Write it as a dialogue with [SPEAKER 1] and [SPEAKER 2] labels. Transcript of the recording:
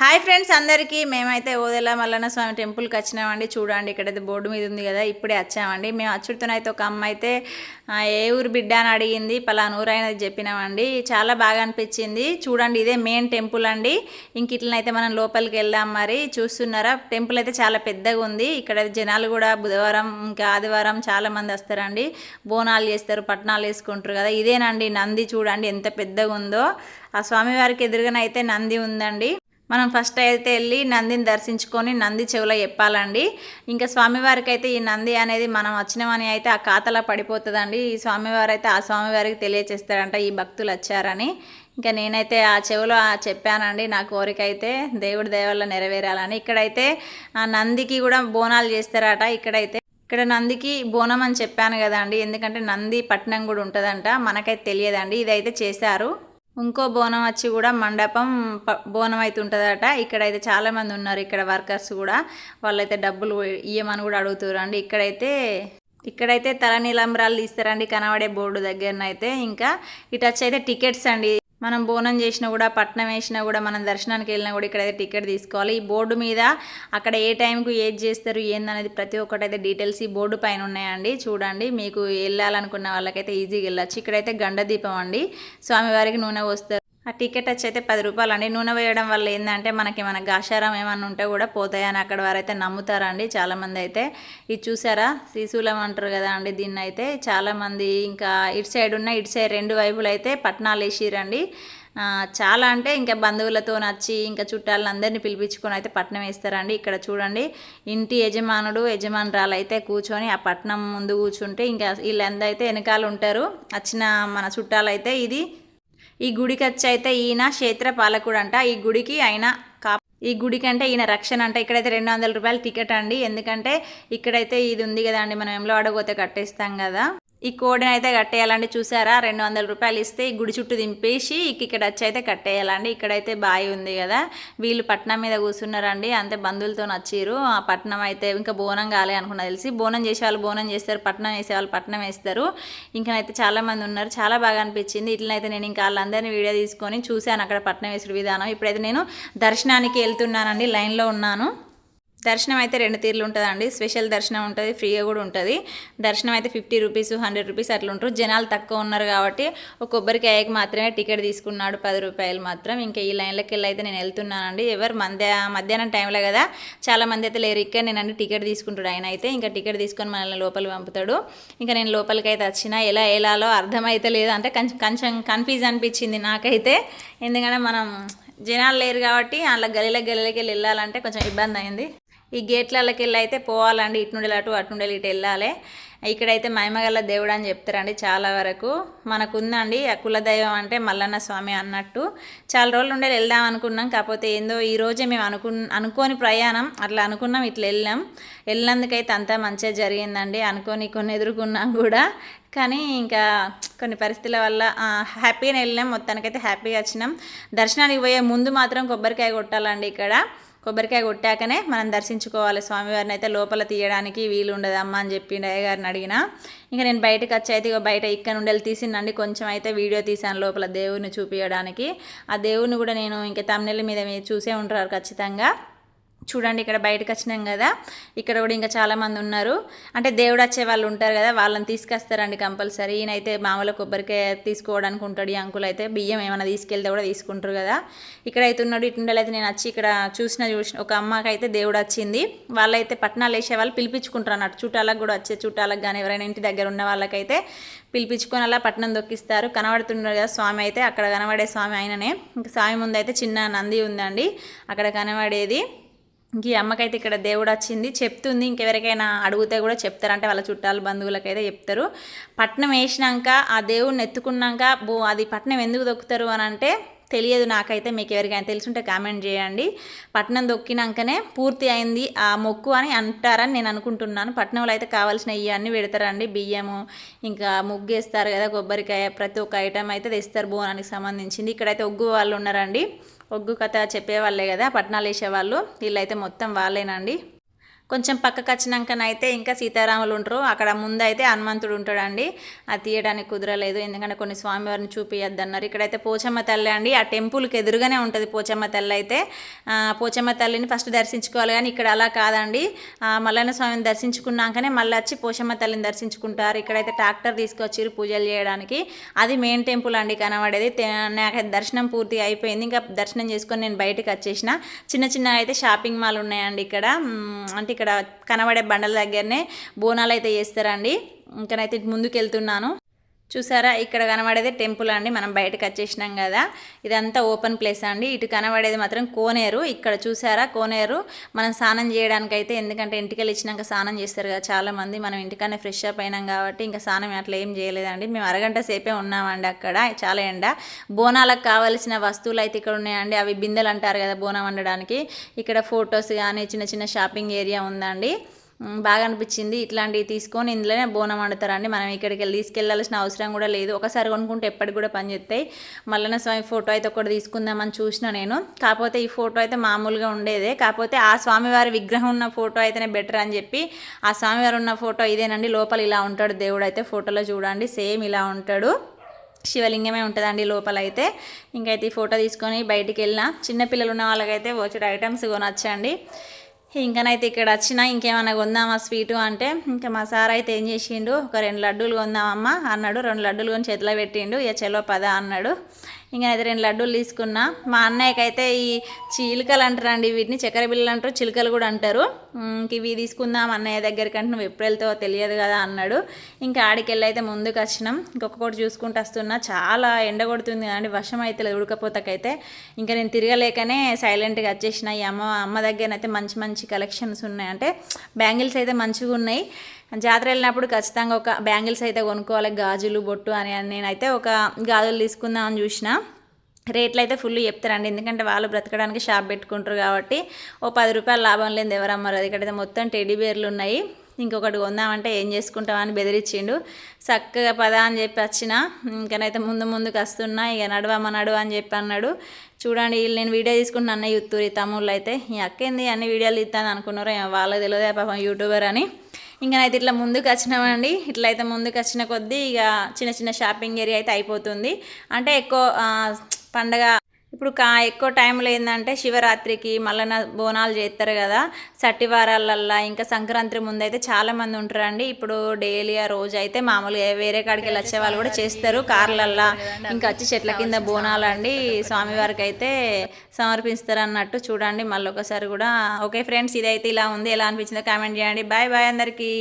[SPEAKER 1] Hi friends అందరికీ. మేమైతే ఓదెల మల్లన్న స్వామి టెంపుల్కి వచ్చినామండి. చూడండి ఇక్కడైతే బోర్డు మీద ఉంది కదా ఇప్పుడే వచ్చామండి. మేము అచ్చుడుతోనైతే ఒక అమ్మ అయితే ఏ ఊరు బిడ్డ అని అడిగింది పలానా ఊరు చెప్పినామండి. చాలా బాగా అనిపించింది. చూడండి ఇదే మెయిన్ టెంపుల్ అండి. ఇంక ఇట్లనైతే మనం లోపలికి వెళ్దాం మరి. చూస్తున్నారా టెంపుల్ అయితే చాలా పెద్దగా ఉంది. ఇక్కడ జనాలు కూడా బుధవారం ఇంకా ఆదివారం చాలా మంది వస్తారండి. బోనాలు చేస్తారు పట్నాలు వేసుకుంటారు కదా. ఇదేనండి నంది చూడండి ఎంత పెద్దగా ఉందో. ఆ స్వామివారికి ఎదురుగానైతే నంది ఉందండి. మనం ఫస్ట్ అయితే వెళ్ళి నందిని దర్శించుకొని నంది చెవులో చెప్పాలండి. ఇంకా స్వామివారికి అయితే ఈ నంది అనేది మనం వచ్చినామని అయితే ఆ ఖాతాలో పడిపోతుందండి. ఈ స్వామివారు అయితే ఆ స్వామివారికి తెలియచేస్తారంట ఈ భక్తులు వచ్చారని. ఇంకా నేనైతే ఆ చెవులో చెప్పానండి నా కోరిక అయితే దేవుడి దయవల్ల నెరవేరాలని. ఇక్కడైతే ఆ నందికి కూడా బోనాలు చేస్తారట ఇక్కడైతే. ఇక్కడ నందికి బోనం అని చెప్పాను కదండి ఎందుకంటే నంది పట్నం కూడా ఉంటుందంట మనకైతే తెలియదండి ఇదైతే చేశారు. ఇంకో బోనం వచ్చి కూడా మండపం ప- బోనం అయితే ఉంటుందట. ఇక్కడైతే చాలా మంది ఉన్నారు ఇక్కడ వర్కర్స్ కూడా. వాళ్ళైతే డబ్బులు ఇయ్యమని కూడా అడుగుతారండి ఇక్కడైతే ఇక్కడైతే తల నీలంబరాలు తీస్తారండి కనబడే బోర్డు దగ్గరనైతే. ఇంకా ఇటు వచ్చి అయితే టికెట్స్ అండి. మనం బోనం చేసినా కూడా పట్నం వేసినా కూడా మనం దర్శనానికి వెళ్ళినా కూడా ఇక్కడైతే టికెట్ తీసుకోవాలి. ఈ బోర్డు మీద అక్కడ ఏ టైంకు ఏది చేస్తారు ఏందనేది ప్రతి ఒక్కటి అయితే డీటెయిల్స్ ఈ బోర్డు పైన ఉన్నాయండి. చూడండి మీకు వెళ్ళాలనుకున్న వాళ్ళకైతే ఈజీగా వెళ్ళచ్చు. ఇక్కడైతే గండ దీపం అండి. స్వామివారికి నూనె పోస్తారు. ఆ టికెట్ వచ్చి అయితే పది రూపాయలు అండి నూనె వేయడం వల్ల ఏంటంటే మనకి మన గాషారం ఏమన్నా ఉంటే కూడా పోతాయని అక్కడ వారైతే నమ్ముతారండి చాలామంది అయితే ఇది చూసారా? శ్రీశూలం అంటారు కదా అండి దీన్ని అయితే చాలామంది ఇంకా ఇటు సైడ్ ఉన్న ఇటు సైడ్ రెండు వైపులు అయితే పట్నాలు వేసిరండి. చాలా అంటే ఇంకా బంధువులతో నచ్చి ఇంకా చుట్టాలందరినీ పిలిపించుకొని అయితే పట్నం వేస్తారండి. ఇక్కడ చూడండి ఇంటి యజమానుడు యజమానురాలు అయితే కూర్చొని ఆ పట్నం ముందు కూర్చుంటే ఇంకా వీళ్ళందరూ అయితే వెనకాల ఉంటారు. వచ్చిన మన చుట్టాలు అయితే ఇది ఈ గుడికి వచ్చి అయితే ఈయన క్షేత్ర పాలకుడు అంట ఈ గుడికి ఆయన కా ఈ గుడికి అంటే ఈయన రక్షణ అంట ఇక్కడైతే రెండు వందల రూపాయలు టికెట్ అండి. ఎందుకంటే ఇక్కడైతే ఇది ఉంది కదా అండి మనం ఎంలో అడగపోతే కట్టేస్తాం కదా. ఈ కోడిని అయితే కట్టేయాలండి. చూసారా? రెండు వందల రూపాయలు ఇస్తే ఈ గుడి చుట్టూ దింపేసి ఇక్కడ వచ్చి అయితే కట్టేయాలండి. ఇక్కడైతే బావి ఉంది కదా. వీళ్ళు పట్నం మీద కూర్చున్నారండి. అంతే బంధువులతో నచ్చిరు. ఆ పట్నం అయితే ఇంకా బోనం కాలే అనుకున్నా తెలిసి. బోనం చేసే వాళ్ళు బోనం చేస్తారు. పట్నం వేసేవాళ్ళు పట్నం వేస్తారు. ఇంకా అయితే ఉన్నారు. చాలా బాగా అనిపించింది. ఇట్లనైతే నేను ఇంకా వాళ్ళందరినీ వీడియో తీసుకొని చూశాను అక్కడ పట్నం వేసుడు విధానం. ఇప్పుడైతే నేను దర్శనానికి వెళ్తున్నానండి. లైన్లో ఉన్నాను. దర్శనం అయితే రెండు తీర్లు ఉంటుందండి. స్పెషల్ దర్శనం ఉంటుంది ఫ్రీగా కూడా ఉంటుంది. దర్శనం అయితే ఫిఫ్టీ రూపీస్ హండ్రెడ్ రూపీస్ అట్లా ఉంటారు జనాలు తక్కువ ఉన్నారు కాబట్టి ఒక కొబ్బరికాయకి మాత్రమే టికెట్ తీసుకున్నాడు పది రూపాయలు మాత్రం. ఇంకా ఈ లైన్లోకి వెళ్ళి అయితే నేను వెళ్తున్నానండి. ఎవరు మధ్య మధ్యాహ్నం టైంలో కదా చాలా మంది అయితే లేరు. ఇక్కడ నేనండి టికెట్ తీసుకుంటాడు ఆయన అయితే. ఇంకా టికెట్ తీసుకొని మనల్ని లోపలికి పంపుతాడు. ఇంకా నేను లోపలికి అయితే వచ్చిన ఎలా వెళ్ళాలో అర్థమైతే లేదు. అంటే కొంచెం కన్ఫ్యూజ్ అనిపించింది నాకైతే. ఎందుకంటే మనం జనాలు లేరు కాబట్టి అలా గలీల గలీలకి వెళ్ళి వెళ్ళాలంటే కొంచెం ఇబ్బంది అయింది. ఈ గేట్లకి వెళ్ళి అయితే పోవాలండి ఇటు నుండి అటు అటు నుండి ఇటు వెళ్ళాలి. ఇక్కడైతే మహిమగల దేవుడు అని చెప్తారండి చాలా వరకు. మనకుందండి ఆ కులదైవం అంటే మల్లన్న స్వామి అన్నట్టు. చాలా రోజులు ఉండే వెళ్దాం అనుకున్నాం కాకపోతే ఏందో ఈ రోజే మేము అనుకు అనుకోని ప్రయాణం అట్లా అనుకున్నాం ఇట్లా వెళ్ళాం. వెళ్ళినందుకైతే అంతా మంచిగా జరిగిందండి అనుకోని కొన్ని ఎదుర్కొన్నాం కూడా. కానీ ఇంకా కొన్ని పరిస్థితుల వల్ల హ్యాపీగా వెళ్ళినాం మొత్తానికైతే హ్యాపీగా వచ్చినాం. దర్శనానికి పోయే ముందు మాత్రం కొబ్బరికాయ కొట్టాలండి ఇక్కడ. కొబ్బరికాయ కొట్టాకనే మనం దర్శించుకోవాలి. స్వామివారిని అయితే లోపల తీయడానికి వీలు ఉండదమ్మా అని చెప్పి అయ్యగారిని అడిగిన. ఇంకా నేను బయటకు వచ్చి అయితే బయట ఇక్కడ నుండి తీసిందండి. కొంచెం అయితే వీడియో తీసాను లోపల దేవుడిని చూపించడానికి ఆ దేవుడిని కూడా నేను ఇంకా తమిళ మీద మీరు చూసే ఉంటారు ఖచ్చితంగా. చూడండి ఇక్కడ బయటకు వచ్చినాం కదా. ఇక్కడ కూడా ఇంకా చాలామంది ఉన్నారు. అంటే దేవుడు వచ్చే వాళ్ళు ఉంటారు కదా వాళ్ళని తీసుకొస్తారండి కంపల్సరీ. ఈయనైతే మామూలు కొబ్బరికాయ తీసుకోవడానికి ఉంటాడు ఈ అంకుల్ అయితే బియ్యం ఏమైనా తీసుకెళ్తే కూడా తీసుకుంటారు కదా. ఇక్కడ అయితే ఉన్నాడు ఇటుండలు అయితే నేను వచ్చి ఇక్కడ చూసిన చూసిన ఒక అమ్మకి అయితే దేవుడు వచ్చింది. వాళ్ళైతే పట్టణాలు వేసే వాళ్ళు పిలిపించుకుంటారు అన్నట్టు. చుట్టాలకు కూడా వచ్చే చుట్టాలకు కానీ ఎవరైనా ఇంటి దగ్గర ఉన్న వాళ్ళకైతే పిలిపించుకొని అలా పట్టణం దొక్కిస్తారు. కనబడుతున్నారు కదా స్వామి అయితే అక్కడ కనబడే స్వామి ఆయననే. ఇంకా స్వామి ముందు అయితే చిన్న నంది ఉందండి. అక్కడ కనబడేది. ఇంక ఈ అమ్మకైతే ఇక్కడ దేవుడు వచ్చింది చెప్తుంది ఇంకెవరికైనా అడిగితే కూడా చెప్తారంటే వాళ్ళ చుట్టాలు బంధువులకైతే చెప్తారు. పట్నం వేసినాక ఆ దేవుడిని ఎత్తుకున్నాక బో అది పట్నం ఎందుకు దొక్కుతారు అని అంటే తెలియదు నాకైతే మీకు ఎవరికైనా తెలుసుంటే కామెంట్ చేయండి. పట్నం దొక్కినాకనే పూర్తి అయింది ఆ మొక్కు అని అంటారని నేను అనుకుంటున్నాను. పట్నంలో అయితే కావాల్సిన ఇవన్నీ పెడతారండి. బియ్యము ఇంకా ముగ్గేస్తారు కదా కొబ్బరికాయ ప్రతి ఒక్క ఐటెం అయితే తెస్తారు బోనానికి సంబంధించింది. ఇక్కడైతే ఒగ్గు వాళ్ళు ఉన్నారండి. ఒగ్గు కథ చెప్పేవాళ్ళే కదా పట్నాలు వేసేవాళ్ళు. వీళ్ళైతే మొత్తం వాళ్ళేనండి. కొంచెం పక్కకు వచ్చినాకనైతే ఇంకా సీతారాములు ఉంటారు. అక్కడ ముందు అయితే హనుమంతుడు ఉంటాడండి. అది తీయడానికి కుదరలేదు. ఎందుకంటే కొన్ని స్వామివారిని చూపియద్దు అన్నారు ఇక్కడైతే పోచమ్మ తల్లి అండి. ఆ టెంపుల్కి ఎదురుగానే ఉంటుంది పోచమ్మ తల్లి అయితే. పోచమ్మ తల్లిని ఫస్ట్ దర్శించుకోవాలి కానీ ఇక్కడ అలా కాదండి. మల్లన్న స్వామిని దర్శించుకున్నాకనే మళ్ళీ వచ్చి పోచమ్మ తల్లిని దర్శించుకుంటారు. ఇక్కడైతే ట్రాక్టర్ తీసుకొచ్చి పూజలు చేయడానికి. అది మెయిన్ టెంపుల్ అండి కనబడేది. నాకు దర్శనం పూర్తి అయిపోయింది. ఇంకా దర్శనం చేసుకొని నేను బయటకు వచ్చేసిన. చిన్న చిన్న అయితే షాపింగ్ మాల్ ఉన్నాయండి ఇక్కడ. అంటే ఇక్కడ కనబడే బండల దగ్గరనే బోనాలు అయితే చేస్తారండి. ఇంకనైతే ముందుకు వెళ్తున్నాను చూసారా? ఇక్కడ కనబడేది టెంపుల్ అండి. మనం బయటకు వచ్చేసినాం కదా. ఇదంతా ఓపెన్ ప్లేస్ అండి. ఇటు కనబడేది మాత్రం కోనేరు. ఇక్కడ చూసారా? కోనేరు. మనం స్నానం చేయడానికి అయితే ఎందుకంటే ఇంటికెళ్ళి ఇచ్చినాక స్నానం చేస్తారు కదా చాలా మంది మనం ఇంటికనే ఫ్రెష్ అప్ అయినాం కాబట్టి ఇంకా స్నానం అట్లా ఏం చేయలేదండి. మేము అరగంట సేపే ఉన్నామండి అక్కడ. చాలా ఎండ. బోనాలకు కావాల్సిన వస్తువులు అయితే ఇక్కడ ఉన్నాయండి. అవి బిందెలు అంటారు కదా బోనం వండడానికి. ఇక్కడ ఫొటోస్ కానీ చిన్న చిన్న షాపింగ్ ఏరియా ఉందండి. బాగా అనిపించింది ఇట్లాంటివి తీసుకొని ఇందులోనే బోనం వండుతారండి. మనం ఇక్కడికి వెళ్ళి తీసుకెళ్ళాల్సిన అవసరం కూడా లేదు. ఒకసారి కొనుక్కుంటే ఎప్పటికి కూడా పనిచేస్తాయి మల్లన్న స్వామి ఫోటో అయితే ఒకటి తీసుకుందామని చూసిన నేను. కాకపోతే ఈ ఫోటో అయితే మామూలుగా ఉండేదే. కాకపోతే ఆ స్వామివారి విగ్రహం ఉన్న ఫోటో అయితేనే బెటర్ అని చెప్పి ఆ స్వామివారు ఉన్న ఫోటో ఇదేనండి. లోపల ఇలా ఉంటాడు. దేవుడు అయితే ఫోటోలో చూడండి. సేమ్ ఇలా ఉంటాడు. శివలింగమే ఉంటుందండి లోపల అయితే. ఇంకైతే ఈ ఫోటో తీసుకొని బయటికి వెళ్ళిన చిన్నపిల్లలు ఉన్న వాళ్ళకైతే వచ్చే ఐటమ్స్ కొనొచ్చండి. ఇంకనైతే ఇక్కడ వచ్చినా ఇంకేమైనా కొందామా స్వీటు అంటే ఇంకా మా సార్ అయితే ఏం చేసిండు ఒక రెండు లడ్డూలు కొందామమ్మా అన్నాడు. రెండు లడ్డూలు కొని చేతిలో పెట్టిండు. ఇక చెలో పద అన్నాడు. ఇంకా అయితే రెండు లడ్డూలు తీసుకున్నా. మా అన్నయ్యకి అయితే ఈ చిలుకలు అంటారండి వీటిని చక్కెర బిల్లలు అంటారు చిలుకలు కూడా అంటారు. ఇంక ఇవి తీసుకుందాం అన్నయ్య దగ్గరికి అంటే నువ్వు ఎప్పుడు వెళ్తావో తెలియదు కదా అన్నాడు. ఇంకా ఆడికెళ్ళి అయితే ముందుకు వచ్చినాం ఇంకొకటి చూసుకుంటూ వస్తున్నా. చాలా ఎండ కొడుతుంది కదండి వర్షం అయితే లేదు ఉడకపోతకైతే. ఇంకా నేను తిరగలేకనే సైలెంట్గా వచ్చేసిన. ఈ అమ్మ అమ్మ దగ్గర అయితే మంచి మంచి కలెక్షన్స్ ఉన్నాయి. అంటే బ్యాంగిల్స్ అయితే మంచిగా ఉన్నాయి జాతర వెళ్ళినప్పుడు ఖచ్చితంగా ఒక బ్యాంగిల్స్ అయితే కొనుక్కోవాలి గాజులు బొట్టు అని అని నేనైతే ఒక గాజులు తీసుకుందామని చూసిన. రేట్లు అయితే ఫుల్ చెప్తారండి. ఎందుకంటే వాళ్ళు బ్రతకడానికి షాప్ పెట్టుకుంటారు కాబట్టి ఓ పది రూపాయలు లాభం లేదు ఎవరమ్మరు. అది ఇక్కడైతే మొత్తం టెడీబేర్లు ఉన్నాయి. ఇంకొకటి కొందామంటే ఏం చేసుకుంటామని బెదిరించిండు. చక్కగా పదా అని చెప్పి వచ్చిన. ఇంకనైతే ముందు ముందుకు వస్తున్నా ఇక నడవమ్మ నడువ అని చెప్పి అన్నాడు. చూడండి వీళ్ళు నేను వీడియో తీసుకుంటున్నా అన్న యూత్తూరి తమ్ముళ్ళు అయితే. ఈ అక్క ఏంది అన్ని వీడియోలు తీస్తాను అనుకున్నారు ఏమో వాళ్ళకి తెలియదే పాపం యూట్యూబర్ అని. ఇంకా అయితే ఇట్లా ముందుకు వచ్చినామండి. ఇట్లా అయితే ముందుకు వచ్చిన కొద్దీ ఇక చిన్న చిన్న షాపింగ్ ఏరియా అయితే అయిపోతుంది. అంటే ఎక్కువ ఆ, పండగ ఇప్పుడు కా ఎక్కువ టైంలో ఏంటంటే శివరాత్రికి మళ్ళీ బోనాలు చేస్తారు కదా. సట్టివారాలల్లా ఇంకా సంక్రాంతి ముందు అయితే చాలా మంది ఉంటారండి. ఇప్పుడు డైలీ ఆ రోజు అయితే మామూలుగా వేరే కాడికి వెళ్ళి వచ్చే వాళ్ళు కూడా చేస్తారు. కార్లల్లా ఇంకా వచ్చి చెట్ల కింద బోనాలు అండి స్వామివారికి అయితే సమర్పిస్తారు అన్నట్టు చూడండి. మళ్ళీ ఒకసారి కూడా ఓకే ఫ్రెండ్స్ ఇదైతే ఇలా ఉంది. ఎలా అనిపించిందో కామెంట్ చేయండి. బాయ్ బాయ్ అందరికీ.